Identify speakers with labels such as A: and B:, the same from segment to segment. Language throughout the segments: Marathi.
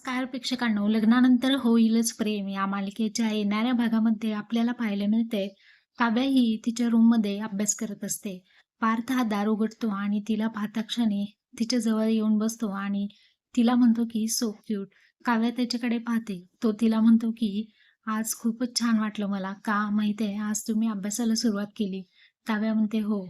A: नमस्कार प्रेक्षकांनो. लग्नानंतर होईलच प्रेम. या मालिकेच्या येणाऱ्या भागामध्ये आपल्याला पाहायला मिळते काव्या ही तिच्या रूममध्ये अभ्यास करत असते. पार्थ हा दार उघडतो आणि तिला पाहता क्षणी तिच्या जवळ येऊन बसतो आणि तिला म्हणतो की सो क्यूट काव्या त्याच्याकडे पाहते. तो तिला म्हणतो की आज खूपच छान वाटलं मला. का माहिती आहे आज तुम्ही अभ्यासाला सुरुवात केली. काव्या म्हणते हो.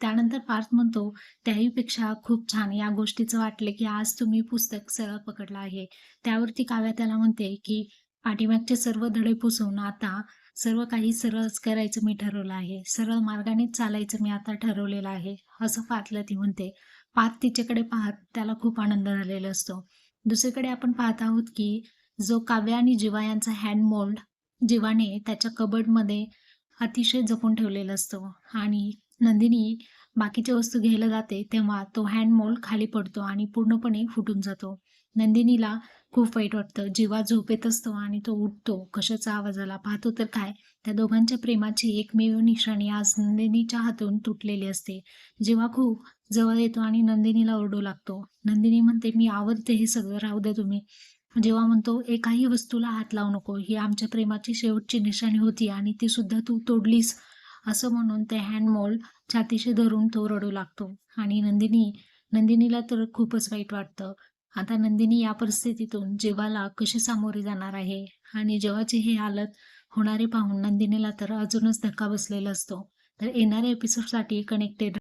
A: त्यानंतर पार्थ म्हणतो त्याहीपेक्षा खूप छान या गोष्टीचं वाटलं की आज तुम्ही पुस्तक सरळ पकडलं आहे. त्यावरती काव्या त्याला म्हणते की पाठीमागचे सर्व धडे पुसून आता सर्व काही सरळच करायचं मी ठरवलं आहे. सरळ मार्गानेच चालायचं मी आता ठरवलेलं आहे. असं पार्थला ती म्हणते. पार्थ तिच्याकडे पाहत त्याला खूप आनंद झालेला असतो. दुसरीकडे आपण पाहत आहोत की जो काव्य आणि जीवा यांचा हँड मोल्ड जीवाने त्याच्या कबडमध्ये अतिशय जपून ठेवलेला असतो आणि नंदिनी बाकीच्या वस्तू घ्यायला जाते तेव्हा तो हँड खाली पडतो आणि पूर्णपणे फुटून जातो. नंदिनीला खूप वाईट वाटतं. जीवा झोपेत असतो आणि तो उठतो कशाचा आवाजाला पाहतो तर काय? त्या दोघांच्या प्रेमाची एकमेव निशाणी आज नंदिनीच्या हातून तुटलेली असते. जेव्हा खूप जवळ येतो आणि नंदिनीला ओरडू लागतो. नंदिनी म्हणते मी आवडते हे सगळं राहू द्या तुम्ही. जेव्हा म्हणतो एकाही वस्तूला हात लावू नको. ही आमच्या प्रेमाची शेवटची निशाणी होती आणि ती सुद्धा तू तोडलीस असं म्हणून ते हँड छातीशी धरून तो रडू लागतो. आणि नंदिनी नंदिनीला तर खूपच वाईट वाटतं. आता नंदिनी या परिस्थितीतून जीवाला कशी सामोरी जाणार आहे? आणि जेव्हाची ही हालत होणारे पाहून नंदिनीला तर अजूनच धक्का बसलेला असतो. तर येणाऱ्या एपिसोडसाठी कनेक्टेड